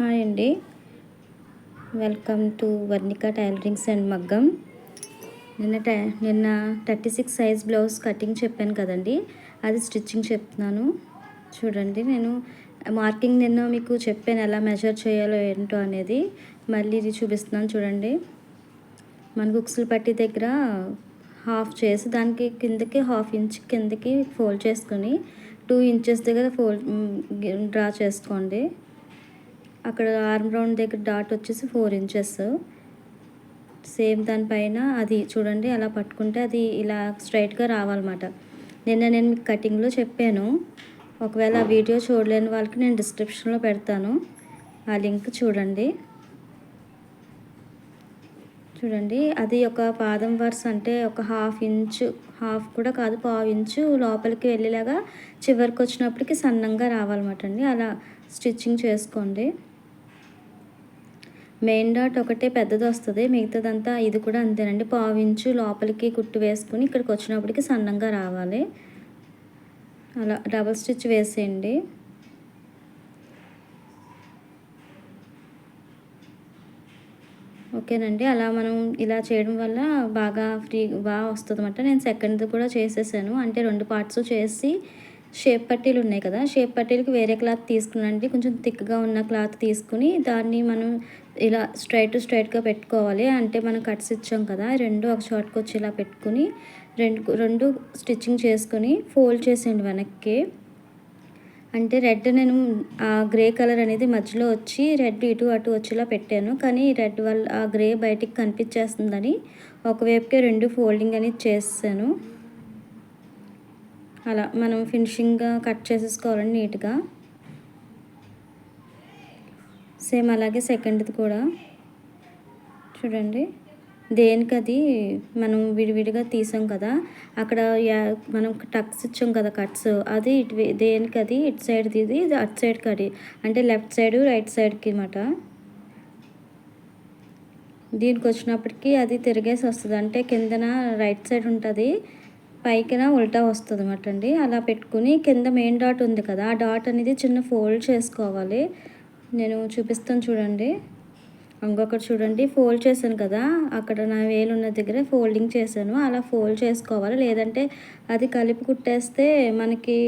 Hi అండి. Welcome to Varnika tailorings and మగ్గం. నిన్న టై నిన్న thirty six size blouse cutting చెప్పాను కదండి. అది స్టిచ్చింగ్ చెప్తున్నాను. చూడండి నేను మార్కింగ్ నిన్న మీకు చెప్పాను ఎలా మెజర్ చేయాలో ఏంటో అనేది. మళ్ళీ ఇది చూపిస్తున్నాను చూడండి. మన బుక్స్లు పట్టి దగ్గర హాఫ్ చేసి దానికి కిందకి హాఫ్ ఇంచ్ కిందకి ఫోల్డ్ చేసుకొని టూ ఇంచెస్ దగ్గర ఫోల్డ్ డ్రా చేసుకోండి. అక్కడ ఆర్మ్ రౌండ్ దగ్గర డాట్ వచ్చేసి ఫోర్ ఇంచెస్ సేమ్ దానిపైన అది చూడండి అలా పట్టుకుంటే అది ఇలా స్ట్రైట్గా రావాలన్నమాట. నిన్న నేను మీకు కటింగ్లో చెప్పాను. ఒకవేళ ఆ వీడియో చూడలేని వాళ్ళకి నేను డిస్క్రిప్షన్లో పెడతాను. ఆ లింక్ చూడండి. చూడండి అది ఒక పాదం వరుస అంటే ఒక హాఫ్ ఇంచు హాఫ్ కూడా కాదు పావు ఇంచు లోపలికి వెళ్ళేలాగా చివరికి వచ్చినప్పటికి సన్నంగా రావాలన్నమాట అండి. అలా స్టిచ్చింగ్ చేసుకోండి. మెయిన్ డాట్ ఒకటే పెద్దది వస్తుంది మిగతాదంతా ఇది కూడా అంతేనండి. పావు ఇంచు లోపలికి కుట్టు వేసుకుని ఇక్కడికి వచ్చినప్పటికి సన్నంగా రావాలి. అలా డబల్ స్టిచ్ వేసేయండి. ఓకేనండి అలా మనం ఇలా చేయడం వల్ల బాగా ఫ్రీ బాగా వస్తుంది అనమాట నేను సెకండ్ది కూడా చేసేసాను. అంటే రెండు పార్ట్స్ చేసి షేప్ పట్టీలు ఉన్నాయి కదా షేప్ పట్టీలకి వేరే క్లాత్ తీసుకున్నాండి కొంచెం థిక్గా ఉన్న క్లాత్ తీసుకుని దాన్ని మనం ఇలా స్ట్రైట్ స్ట్రైట్గా పెట్టుకోవాలి. అంటే మనం కట్స్ ఇచ్చాం కదా రెండు ఒక షార్ట్కి వచ్చి ఇలా పెట్టుకుని రెండు రెండు స్టిచ్చింగ్ చేసుకొని ఫోల్డ్ చేసేయండి వెనక్కి. అంటే రెడ్ నేను ఆ గ్రే కలర్ అనేది మధ్యలో వచ్చి రెడ్ ఇటు అటు వచ్చేలా పెట్టాను. కానీ రెడ్ వల్ల ఆ గ్రే బయటికి కనిపించేస్తుందని ఒకవైపుకే రెండు ఫోల్డింగ్ అనేది చేసాను అలా మనం ఫినిషింగ్గా కట్ చేసేసుకోవాలండి నీట్గా. సేమ్ అలాగే సెకండ్ది కూడా. చూడండి. దేనికి అది మనం విడివిడిగా తీసాం కదా అక్కడ మనం టక్స్ ఇచ్చాం కదా కట్స్ అది ఇటు దేనికి అది ఇటు సైడ్ది ఇది అటు సైడ్ కడి అంటే లెఫ్ట్ సైడ్ రైట్ సైడ్కి అనమాట దీనికి వచ్చినప్పటికీ అది తిరిగేసి వస్తుంది. అంటే కిందన రైట్ సైడ్ ఉంటుంది పైకిన ఉల్టా వస్తుంది అనమాట అండి అలా పెట్టుకుని కింద మెయిన్ డాట్ ఉంది కదా ఆ డాట్ అనేది చిన్న ఫోల్డ్ చేసుకోవాలి. నేను చూపిస్తాను చూడండి. ఇంకొకటి చూడండి ఫోల్డ్ చేశాను కదా అక్కడ నా వేలు ఉన్న దగ్గర ఫోల్డింగ్ చేశాను. అలా ఫోల్డ్ చేసుకోవాలి. లేదంటే అది కలిపి కుట్టేస్తే మనకి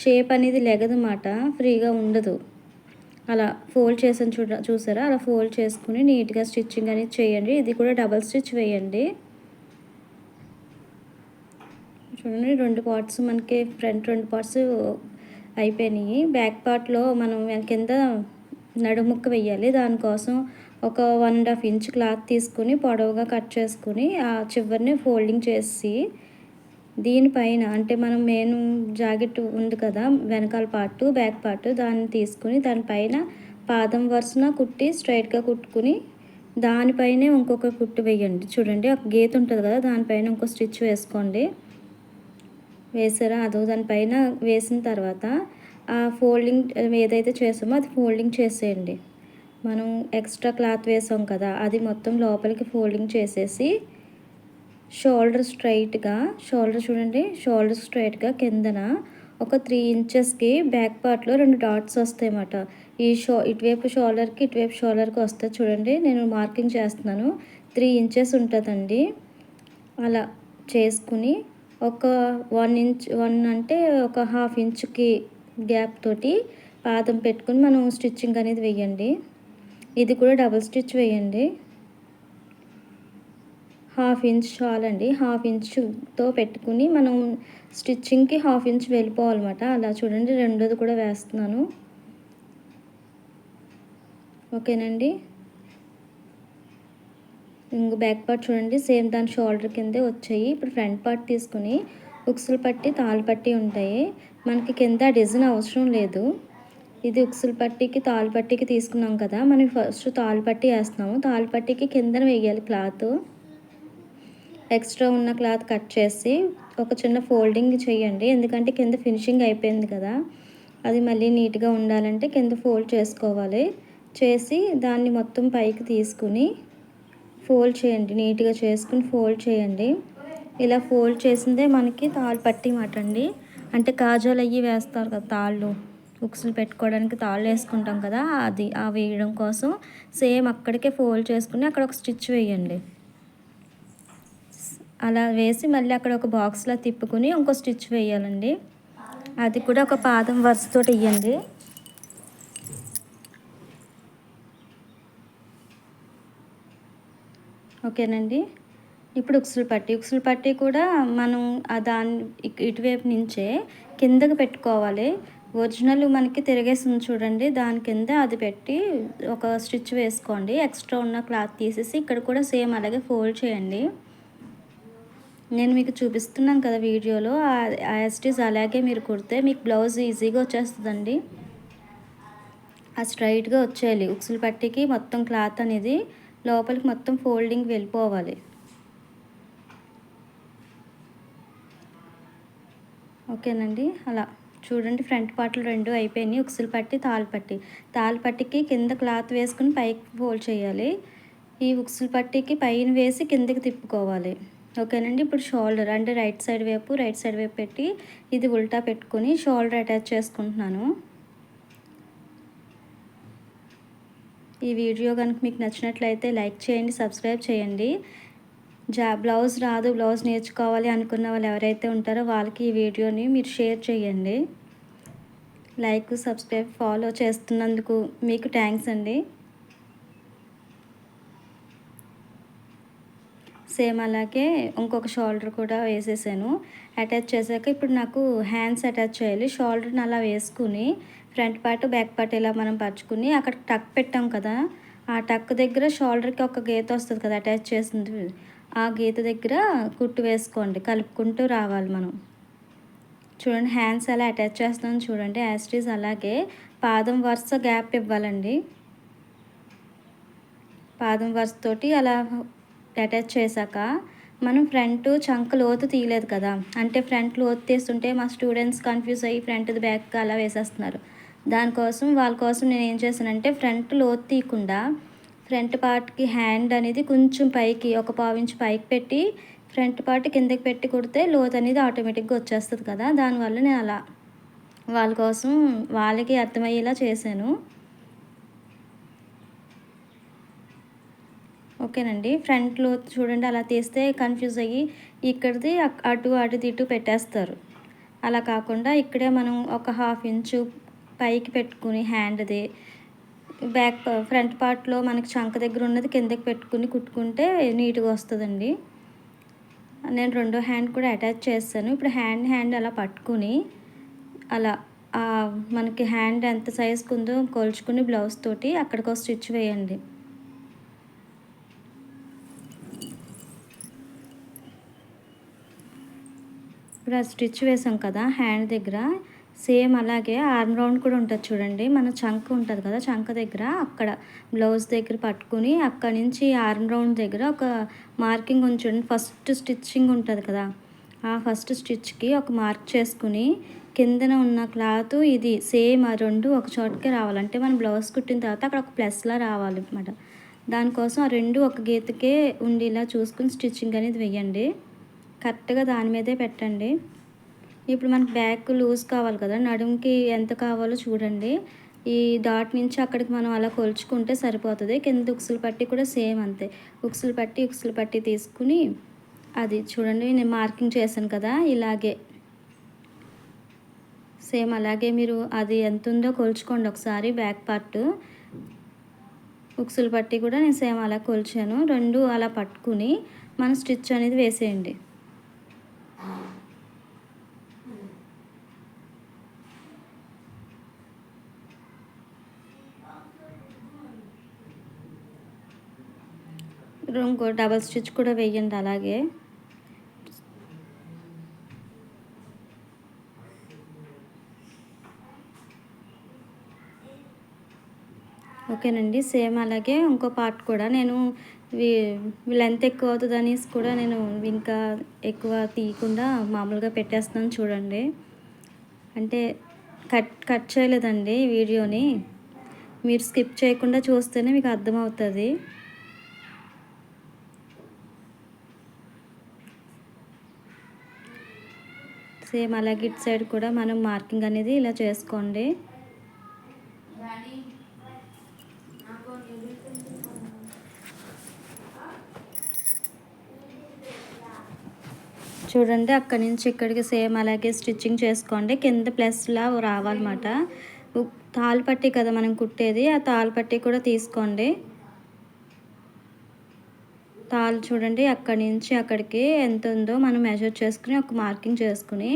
షేప్ అనేది లెగదన్నమాట ఫ్రీగా ఉండదు. అలా ఫోల్డ్ చేసాను చూడ చూసారా? అలా ఫోల్డ్ చేసుకుని నీట్గా స్టిచ్చింగ్ అనేది చేయండి. ఇది కూడా డబల్ స్టిచ్ వేయండి. చూడండి రెండు పార్ట్స్ మనకి ఫ్రంట్ రెండు పార్ట్స్ అయిపోయినాయి. బ్యాక్ పార్ట్లో మనం కింద నడుముక్క వెయ్యాలి. దానికోసం ఒక one and half inch cloth తీసుకుని పొడవుగా కట్ చేసుకుని ఆ చివరిని ఫోల్డింగ్ చేసి దీనిపైన అంటే మనం మెయిన్ జాకెట్ ఉంది కదా వెనకాల పార్ట్ బ్యాక్ పార్ట్ దాన్ని తీసుకుని దానిపైన పాదం వరుసన కుట్టి స్ట్రైట్గా కుట్టుకుని దానిపైనే ఇంకొక కుట్టు వేయండి చూడండి ఒక గీత ఉంటుంది కదా దానిపైన ఇంకో స్టిచ్ వేసుకోండి. వేసారా? అదో దానిపైన వేసిన తర్వాత ఆ ఫోల్డింగ్ ఏదైతే చేసామో అది ఫోల్డింగ్ చేసేయండి. మనం ఎక్స్ట్రా క్లాత్ వేసాం కదా అది మొత్తం లోపలికి ఫోల్డింగ్ చేసేసి షోల్డర్ స్ట్రైట్గా షోల్డర్ చూడండి షోల్డర్ స్ట్రైట్గా కిందన ఒక త్రీ ఇంచెస్కి బ్యాక్ పార్ట్లో రెండు డాట్స్ వస్తాయన్నమాట. ఈ షో ఇటువైపు షోల్డర్కి ఇటువైపు షోల్డర్కి వస్తే చూడండి నేను మార్కింగ్ చేస్తున్నాను. త్రీ ఇంచెస్ ఉంటుందండి. అలా చేసుకుని ఒక వన్ ఇంచ్ వన్ అంటే ఒక హాఫ్ ఇంచుకి గ్యాప్ తోటి పాదం పెట్టుకుని మనం స్టిచ్చింగ్ అనేది వేయండి. ఇది కూడా డబుల్ స్టిచ్ వేయండి. హాఫ్ ఇంచ్ చాలండి. హాఫ్ ఇంచ్తో పెట్టుకుని మనం స్టిచ్చింగ్కి హాఫ్ ఇంచ్ వెళ్ళిపోవాలన్నమాట. అలా చూడండి రెండోది కూడా వేస్తున్నాను. ఓకేనండి? ఇంక బ్యాక్ పార్ట్ చూడండి. సేమ్ దాని షోల్డర్ కిందే వచ్చాయి. ఇప్పుడు ఫ్రంట్ పార్ట్ తీసుకుని ఉక్సులు పట్టి తాళ్ళు పట్టి ఉంటాయి. మనకి కింద డిజైన్ అవసరం లేదు. ఇది ఉక్సులు పట్టికి తాళ్ళు పట్టికి తీసుకున్నాం కదా. మనం ఫస్ట్ తాళ్ళు పట్టి వేస్తున్నాము. తాళ్ళు పట్టికి కిందన వేయాలి క్లాత్. ఎక్స్ట్రా ఉన్న క్లాత్ కట్ చేసి ఒక చిన్న ఫోల్డింగ్ చేయండి. ఎందుకంటే కింద ఫినిషింగ్ అయిపోయింది కదా. అది మళ్ళీ నీట్గా ఉండాలంటే కింద ఫోల్డ్ చేసుకోవాలి. చేసి దాన్ని మొత్తం పైకి తీసుకుని ఫోల్డ్ చేయండి. నీట్గా చేసుకుని ఫోల్డ్ చేయండి. ఇలా ఫోల్డ్ చేసిందే మనకి తాళ్ళు పట్టి మాట అండి. అంటే కాజాలు అయ్యి వేస్తారు కదా తాళ్ళు. బుక్స్లు పెట్టుకోవడానికి తాళ్ళు వేసుకుంటాం కదా అది ఆ వేయడం కోసం. సేమ్ అక్కడికే ఫోల్డ్ చేసుకుని అక్కడ ఒక స్టిచ్ వేయండి. అలా వేసి మళ్ళీ అక్కడ ఒక బాక్స్లో తిప్పుకుని ఇంకో స్టిచ్ వేయాలండి. అది కూడా ఒక పాదం వరుసతో వేయండి. ఓకేనండి. ఇప్పుడు ఉక్సులు పట్టి ఉక్సులు పట్టి కూడా మనం దాని ఇటువైపు నుంచే కిందకి పెట్టుకోవాలి. ఒరిజినల్ మనకి తిరిగేసింది చూడండి. దాని కింద అది పెట్టి ఒక స్టిచ్ వేసుకోండి. ఎక్స్ట్రా ఉన్న క్లాత్ తీసేసి ఇక్కడ కూడా సేమ్ అలాగే ఫోల్డ్ చేయండి. నేను మీకు చూపిస్తున్నాను కదా వీడియోలో. ఆ ఎస్టీస్ అలాగే మీరు కుడితే మీకు బ్లౌజ్ ఈజీగా వచ్చేస్తుందండి. ఆ స్ట్రైట్గా వచ్చేయాలి. ఉక్సులు పట్టికి మొత్తం క్లాత్ అనేది లోపలికి మొత్తం ఫోల్డింగ్ వెళ్ళిపోవాలి. ఓకేనండి? అలా. చూడండి ఫ్రంట్ పార్ట్లు రెండు అయిపోయినాయి. ఉక్సులు పట్టి తాళ్ళపట్టి తాళ్ళపట్టికి కింద క్లాత్ వేసుకుని పైకి ఫోల్డ్ చేయాలి. ఈ ఉక్సులు పట్టికి పైన వేసి కిందకి తిప్పుకోవాలి. ఓకేనండి? ఇప్పుడు షోల్డర్ అంటే రైట్ సైడ్ వైపు రైట్ సైడ్ వైపు పెట్టి ఇది ఉల్టా పెట్టుకొని షోల్డర్ అటాచ్ చేసుకుంటున్నాను. ఈ వీడియో కనుక మీకు నచ్చినట్లయితే లైక్ చేయండి సబ్స్క్రైబ్ చేయండి. జా బ్లౌజ్ రాదు బ్లౌజ్ నేర్చుకోవాలి అనుకున్న వాళ్ళు ఎవరైతే ఉంటారో వాళ్ళకి ఈ వీడియోని మీరు షేర్ చేయండి. లైక్ సబ్స్క్రైబ్ ఫాలో చేస్తున్నందుకు మీకు థ్యాంక్స్ అండి. సేమ్ అలాగే ఇంకొక షోల్డర్ కూడా వేసేసాను. అటాచ్ చేశాక ఇప్పుడు నాకు హ్యాండ్స్ అటాచ్ చేయాలి. షోల్డర్ని అలా వేసుకుని ఫ్రంట్ పార్ట్ బ్యాక్ పార్ట్ ఇలా మనం పరుచుకుని అక్కడ టక్ పెట్టాం కదా ఆ టక్ దగ్గర షోల్డర్కి ఒక గీత వస్తుంది కదా అటాచ్ చేసింది. ఆ గీత దగ్గర కుట్టు వేసుకోండి కలుపుకుంటూ రావాలి మనం. చూడండి హ్యాండ్స్ అలా అటాచ్ చేస్తున్నాను చూడండి యాస్ట్రీస్ అలాగే పాదం వరుస గ్యాప్ ఇవ్వాలండి. పాదం వరుసతోటి అలా అటాచ్ చేశాక మనం ఫ్రంట్ చంక లోతు తీయలేదు కదా అంటే ఫ్రంట్ లోతు తీస్తుంటే మా స్టూడెంట్స్ కన్ఫ్యూజ్ అయ్యి ఫ్రంట్ బ్యాక్ అలా వేసేస్తున్నారు. దానికోసం వాళ్ళ కోసం నేను ఏం చేశానంటే ఫ్రంట్ లోతు తీయకుండా ఫ్రంట్ పార్ట్కి హ్యాండ్ అనేది కొంచెం పైకి ఒక పావించి పైకి పెట్టి ఫ్రంట్ పార్ట్ కిందకి పెట్టి కుడితే లోత్ అనేది ఆటోమేటిక్గా వచ్చేస్తుంది కదా దానివల్ల నేను అలా వాళ్ళ కోసం వాళ్ళకి అర్థమయ్యేలా చేశాను. ఓకేనండి. ఫ్రంట్లో చూడండి అలా తీస్తే కన్ఫ్యూజ్ అయ్యి ఇక్కడిది అటు అటు ఇటు పెట్టేస్తారు. అలా కాకుండా ఇక్కడే మనం ఒక హాఫ్ ఇంచు పైకి పెట్టుకుని హ్యాండ్ది బ్యాక్ ఫ్రంట్ పార్ట్లో మనకి చంక దగ్గర ఉన్నది కిందకి పెట్టుకుని కుట్టుకుంటే నీట్గా వస్తుందండి. నేను రెండో హ్యాండ్ కూడా అటాచ్ చేస్తాను ఇప్పుడు హ్యాండ్ హ్యాండ్ అలా పట్టుకుని అలా మనకి హ్యాండ్ ఎంత సైజుకు ఉందో కొలుచుకుని బ్లౌజ్ తోటి అక్కడికి ఒక స్టిచ్ వేయండి. ఇప్పుడు ఆ స్టిచ్ వేసాం కదా హ్యాండ్ దగ్గర. సేమ్ అలాగే ఆర్మ్ రౌండ్ కూడా ఉంటుంది చూడండి. మన చంక ఉంటుంది కదా చంక దగ్గర అక్కడ బ్లౌజ్ దగ్గర పట్టుకుని అక్కడ నుంచి ఆర్మ్ రౌండ్ దగ్గర ఒక మార్కింగ్ ఉంచండి ఫస్ట్ స్టిచ్చింగ్ ఉంటుంది కదా ఆ ఫస్ట్ స్టిచ్కి ఒక మార్క్ చేసుకుని కిందన ఉన్న క్లాత్ ఇది సేమ్ ఆ రెండు ఒక చోటకే రావాలంటే మనం బ్లౌజ్ కుట్టిన తర్వాత అక్కడ ఒక ప్లస్లా రావాలి అనమాట దానికోసం ఆ రెండు ఒక గీతకే ఉండేలా చూసుకుని స్టిచ్చింగ్ అనేది వేయండి. కరెక్ట్గా దాని మీదే పెట్టండి. ఇప్పుడు మనకు బ్యాక్ లూజ్ కావాలి కదా నడుముకి ఎంత కావాలో చూడండి. ఈ డాట్ నుంచి అక్కడికి మనం అలా కొలుచుకుంటే సరిపోతుంది. కింద ఉక్సులు పట్టి కూడా సేమ్ అంతే. ఉక్సులు పట్టి ఉక్సులు పట్టి తీసుకుని అది చూడండి నేను మార్కింగ్ చేశాను కదా ఇలాగే. సేమ్ అలాగే మీరు అది ఎంత ఉందో కొలుచుకోండి ఒకసారి బ్యాక్ పార్ట్ ఉక్సులు పట్టి కూడా నేను సేమ్ అలా కొలిచాను. రెండు అలా పట్టుకుని మనం స్టిచ్ అనేది వేసేయండి. ఇంకో డబల్ స్టిచ్ కూడా వేయండి అలాగే. ఓకేనండి సేమ్ అలాగే ఇంకో పార్ట్ కూడా నేను లెంత్ ఎక్కువ అవుతుంది కూడా నేను ఇంకా ఎక్కువ తీయకుండా మామూలుగా పెట్టేస్తున్నాను చూడండి. అంటే కట్ కట్ చేయలేదండి వీడియోని. మీరు స్కిప్ చేయకుండా చూస్తేనే మీకు అర్థమవుతుంది. సేమ్ అలాగే ఇటు సైడ్ కూడా మనం మార్కింగ్ అనేది ఇలా చేసుకోండి. చూడండి అక్కడి నుంచి ఇక్కడికి సేమ్ అలాగే స్టిచ్చింగ్ చేసుకోండి. కింద ప్లస్లా రావాలన్నమాట. తాళ్ళు పట్టి కదా మనం కుట్టేది ఆ తాళ్ళు పట్టి కూడా తీసుకోండి. తాళ్ళు చూడండి అక్కడి నుంచి అక్కడికి ఎంత ఉందో మనం మెజర్ చేసుకుని ఒక మార్కింగ్ చేసుకుని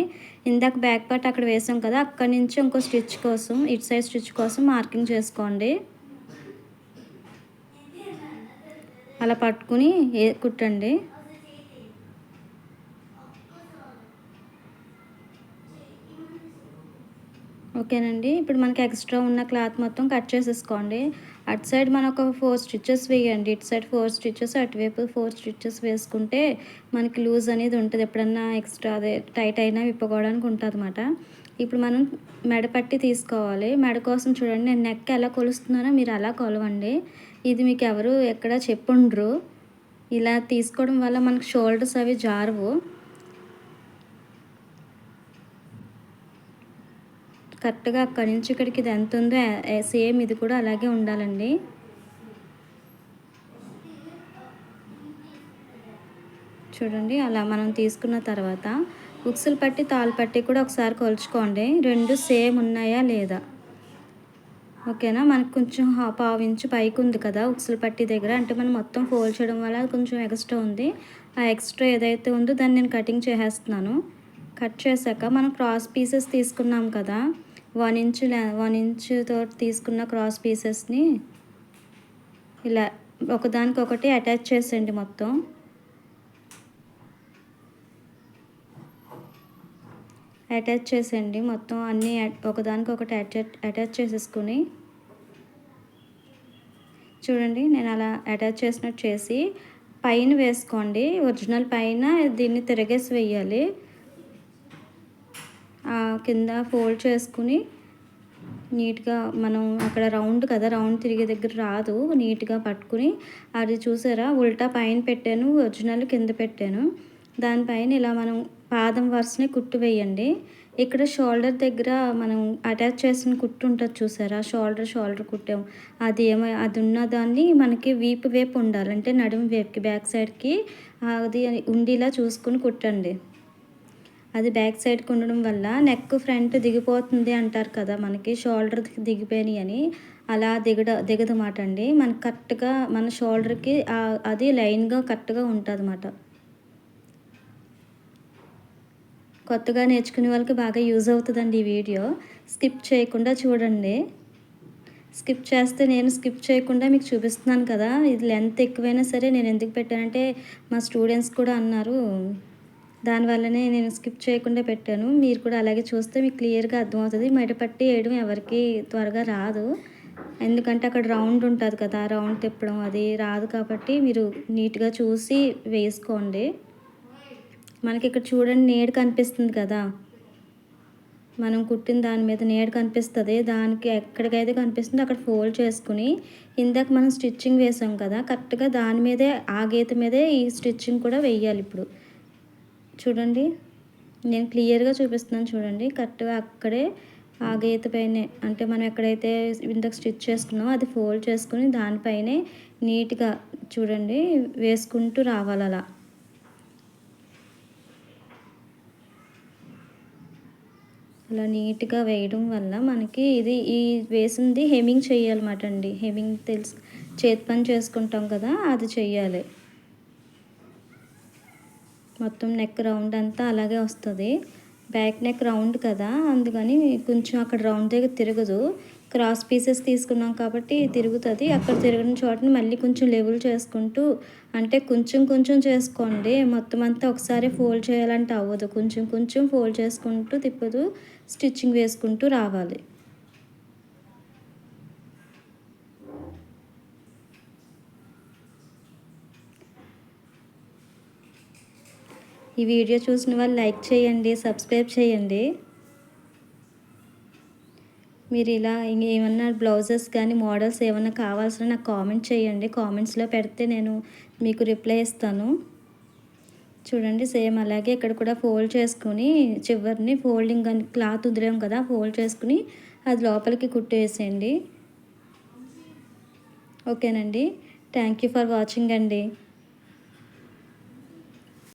ఇందాక బ్యాక్ పార్ట్ అక్కడ వేసాం కదా అక్కడి నుంచి ఇంకో స్టిచ్ కోసం ఇటు సైడ్ స్టిచ్ కోసం మార్కింగ్ చేసుకోండి. అలా పట్టుకుని ఏ కుట్టండి. ఓకేనండి ఇప్పుడు మనకి ఎక్స్ట్రా ఉన్న క్లాత్ మొత్తం కట్ చేసేసుకోండి. అటు సైడ్ మనం ఒక ఫోర్ స్టిచ్చెస్ వేయండి. ఇటు సైడ్ ఫోర్ స్టిచ్చెస్ అటువైపు ఫోర్ స్టిచ్చెస్ వేసుకుంటే మనకి లూజ్ అనేది ఉంటుంది. ఎప్పుడన్నా ఎక్స్ట్రా అదే టైట్ అయినా విప్పుకోవడానికి ఉంటుంది అనమాట ఇప్పుడు మనం మెడ పట్టి తీసుకోవాలి. మెడ కోసం చూడండి నేను నెక్ ఎలా కొలుస్తున్నానో మీరు అలా కొలవండి. ఇది మీకు ఎవరు ఎక్కడ చెప్పుండ్రు. ఇలా తీసుకోవడం వల్ల మనకు షోల్డర్స్ అవి జారవు. కరెక్ట్గా అక్కడి నుంచి ఇక్కడికి ఇది ఎంత ఉందో సేమ్ ఇది కూడా అలాగే ఉండాలండి. చూడండి అలా మనం తీసుకున్న తర్వాత ఉక్సులు పట్టి తాలు పట్టి కూడా ఒకసారి కొలుచుకోండి. రెండు సేమ్ ఉన్నాయా లేదా? ఓకేనా? మనకు కొంచెం పావు ఇంచు పైకి ఉంది కదా ఉక్సులు పట్టి దగ్గర. అంటే మనం మొత్తం ఫోల్డ్ చేయడం వల్ల కొంచెం ఎక్స్ట్రా ఉంది. ఆ ఎక్స్ట్రా ఏదైతే ఉందో దాన్ని నేను కటింగ్ చేసేస్తున్నాను. కట్ చేశాక మనం క్రాస్ పీసెస్ తీసుకున్నాం కదా వన్ ఇంచ్ వన్ ఇంచుతో తీసుకున్న క్రాస్ పీసెస్ని ఇలా ఒకదానికొకటి అటాచ్ చేసేయండి మొత్తం. అటాచ్ చేసేయండి మొత్తం అన్నీ ఒకదానికొకటి అటాచ్ అటాచ్ చేసేసుకుని. చూడండి నేను అలా అటాచ్ చేసినట్టు చేసి పైన వేసుకోండి. ఒరిజినల్ పైన దీన్ని తిరగేసి వేయాలి. కింద ఫోల్డ్ చేసుకుని నీట్గా మనం అక్కడ రౌండ్ కదా రౌండ్ తిరిగే దగ్గర రాదు. నీట్గా పట్టుకుని అది చూసారా? ఉల్టా పైన పెట్టాను ఒరిజినల్ కింద పెట్టాను. దానిపైన ఇలా మనం పాదం వరుసని కుట్టు వేయండి. ఇక్కడ షోల్డర్ దగ్గర మనం అటాచ్ చేసిన కుట్టు ఉంటుంది చూసారా? షోల్డర్ షోల్డర్ కుట్టాం. అది ఏమో అది ఉన్న దాన్ని మనకి వీపు వేపు ఉండాలంటే నడుము వేపుకి బ్యాక్ సైడ్కి అది ఉండేలా చూసుకుని కుట్టండి. అది బ్యాక్ సైడ్కి ఉండడం వల్ల నెక్ ఫ్రంట్ దిగిపోతుంది అంటారు కదా మనకి షోల్డర్ దిగిపోయినాయి అని. అలా దిగడ మాట అండి. మనకి కరెక్ట్గా మన షోల్డర్కి అది లైన్గా కరెక్ట్గా ఉంటుంది అన్నమాట కొత్తగా నేర్చుకునే వాళ్ళకి బాగా యూజ్ అవుతుందండి ఈ వీడియో స్కిప్ చేయకుండా చూడండి. స్కిప్ చేస్తే నేను స్కిప్ చేయకుండా మీకు చూపిస్తున్నాను కదా. ఇది లెంత్ ఎక్కువైనా సరే నేను ఎందుకు పెట్టానంటే మా స్టూడెంట్స్ కూడా అన్నారు. దానివల్లనే నేను స్కిప్ చేయకుండా పెట్టాను. మీరు కూడా అలాగే చూస్తే మీకు క్లియర్గా అర్థమవుతుంది. మెడపట్టి వేయడం ఎవరికి త్వరగా రాదు. ఎందుకంటే అక్కడ రౌండ్ ఉంటుంది కదా రౌండ్ తిప్పడం అది రాదు కాబట్టి మీరు నీట్గా చూసి వేసుకోండి. మనకి ఇక్కడ చూడండి నీడ కనిపిస్తుంది కదా. మనం కుట్టిన దాని మీద నీడ కనిపిస్తుంది. దానికి ఎక్కడికైతే కనిపిస్తుందో అక్కడ ఫోల్డ్ చేసుకుని ఇందాక మనం స్టిచ్చింగ్ వేసాం కదా కరెక్ట్గా దాని మీదే ఆ గీత మీదే ఈ స్టిచ్చింగ్ కూడా వేయాలి ఇప్పుడు. చూడండి. నేను క్లియర్గా చూపిస్తున్నాను చూడండి. కరెక్ట్గా అక్కడే ఆ గీత పైనే అంటే మనం ఎక్కడైతే ఇంతకు స్టిచ్ చేసుకున్నామో అది ఫోల్డ్ చేసుకుని దానిపైనే నీట్గా చూడండి వేసుకుంటూ రావాలి అలా. అలా నీట్గా వేయడం వల్ల మనకి ఇది ఈ వేసింది హెమింగ్ చేయాలన్నమాట అండి. హెమింగ్ తెలుసు చేతి పని చేసుకుంటాం కదా అది చెయ్యాలి మొత్తం నెక్ రౌండ్ అంతా అలాగే వస్తుంది. బ్యాక్ నెక్ రౌండ్ కదా అందుకని కొంచెం అక్కడ రౌండ్ దగ్గర తిరగదు. క్రాస్ పీసెస్ తీసుకున్నాం కాబట్టి తిరుగుతుంది. అక్కడ తిరిగిన చోటని మళ్ళీ కొంచెం లెవెల్ చేసుకుంటూ అంటే కొంచెం కొంచెం చేసుకోండి. మొత్తం అంతా ఒకసారి ఫోల్డ్ చేయాలంటే అవ్వదు. కొంచెం కొంచెం ఫోల్డ్ చేసుకుంటూ తిప్పదు. స్టిచ్చింగ్ వేసుకుంటూ రావాలి. ఈ వీడియో చూసిన వాళ్ళు లైక్ చేయండి సబ్స్క్రైబ్ చేయండి. మీరు ఇలా ఏమన్నా బ్లౌజెస్ కానీ మోడల్స్ ఏమన్నా కావాల్సిన నాకు కామెంట్ చేయండి. కామెంట్స్లో పెడితే నేను మీకు రిప్లై ఇస్తాను. చూడండి సేమ్ అలాగే ఇక్కడ కూడా ఫోల్డ్ చేసుకుని చివరిని ఫోల్డింగ్ అని క్లాత్ ఉదిరాం కదా ఫోల్డ్ చేసుకుని అది లోపలికి కుట్టేసేయండి. ఓకేనండి? థ్యాంక్ యూ ఫర్ వాచింగ్ అండి.